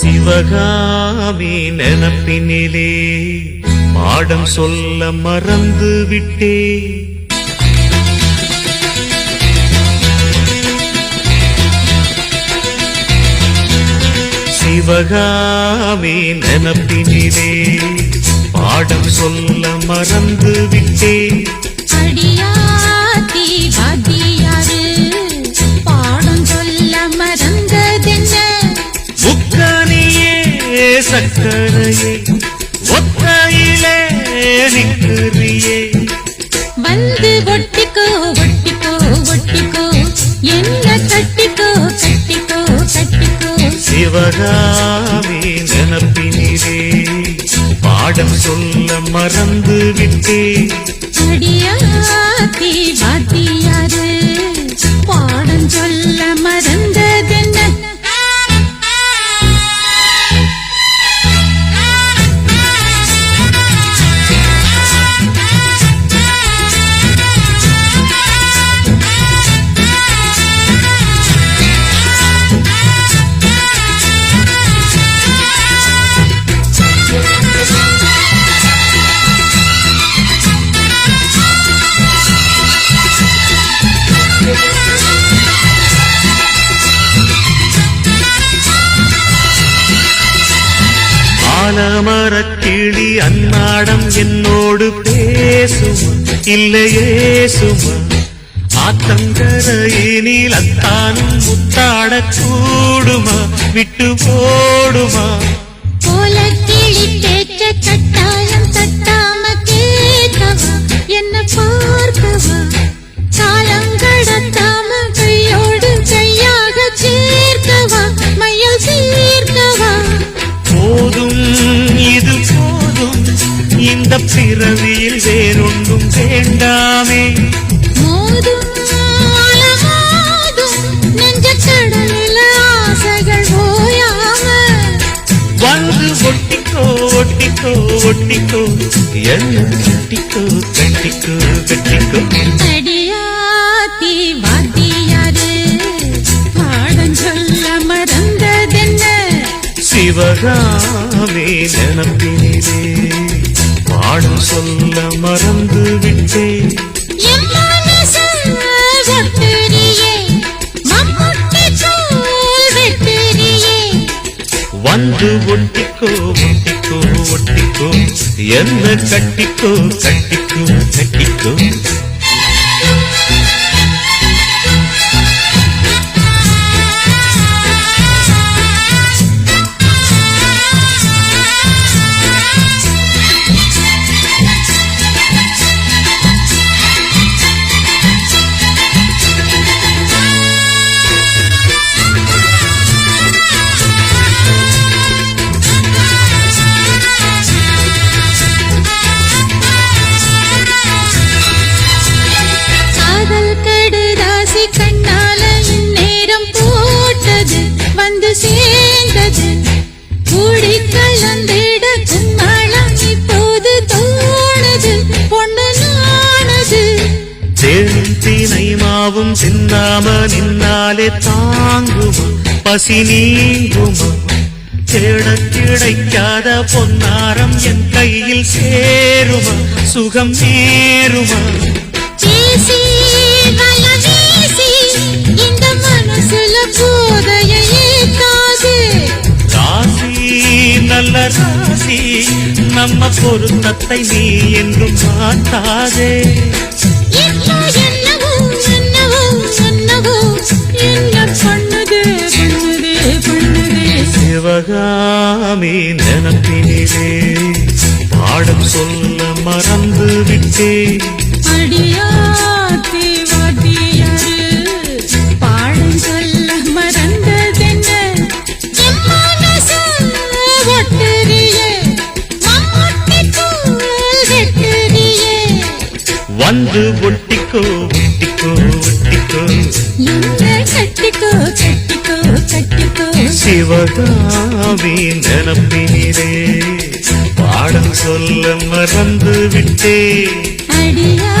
சிவகாமி நினப்பினிலே பாடம் சொல்ல மறந்து விட்டே. சிவகாமி நினப்பினிலே பாடம் சொல்ல மறந்து விட்டேன் சக்கரையே ஒத்தையிலே நிற்கிறியே வந்து ஒட்டிக்கோ ஒட்டிக்கோ ஒட்டிக்கோ. என்ன கட்டிக்கோ கட்டிக்கோ கட்டிக்கோ. சிவகாமி நினப்பினிலே பாடம் சொல்ல மறந்து விட்டே. அடியாத்தி வாத்தியாரு பாடம் சொல்ல ஆலமரக்கிளி அன்னாடம் என்னோடு பேசுமா இல்லையே சுமா ஆத்தங்கரையினில் அத்தானும் முத்தாடக் கூடுமா? விட்டு போடுமா? போல கிளி பேச்ச கட்டாயம் தட்டாம கேட்கவா? என்ன போ பிறவியில் வேறொன்றும் வேண்டாமே. வந்து ஒட்டிக்கோ ஒட்டிக்கோ ஒட்டிக்கோ என்ன கட்டிக்கோ கட்டிக்கோ கட்டிக்கோ. அடியாத்தி வாத்தியாரு பாடம் சொல்ல மறந்ததென்ன? சிவகாமே நினப்பினிலே பாடம் சொல்ல மறந்து விட்டேன். வந்து ஒட்டிக்கோ ஒட்டிக்கோ ஒட்டிக்கோ. என்ன கட்டிக்கோ கட்டிக்கோ கட்டிக்கோ. சிந்தாம நின்னாலே தாங்குமா? பசி நீங்குமா? தேடக் கிடைக்காத பொன்னாரம் என் கையில் சேருமா? சுகம் நேருமா? நல்ல ராசி நம்ம பொருத்தத்தை நீ என்றும் மாட்டாதே சிவகாமி நினப்பினிலே. பாடம் சொல்ல மறந்து விட்டேன் அடியாத்தி வாத்தியாரு பாடம் சொல்ல மறந்ததென்ன? வந்து ஒட்டிக்கோ ஒட்டிக்கோ. சிவகாமி நினப்பினிலே பாடம் சொல்ல மறந்து விட்டே அடியா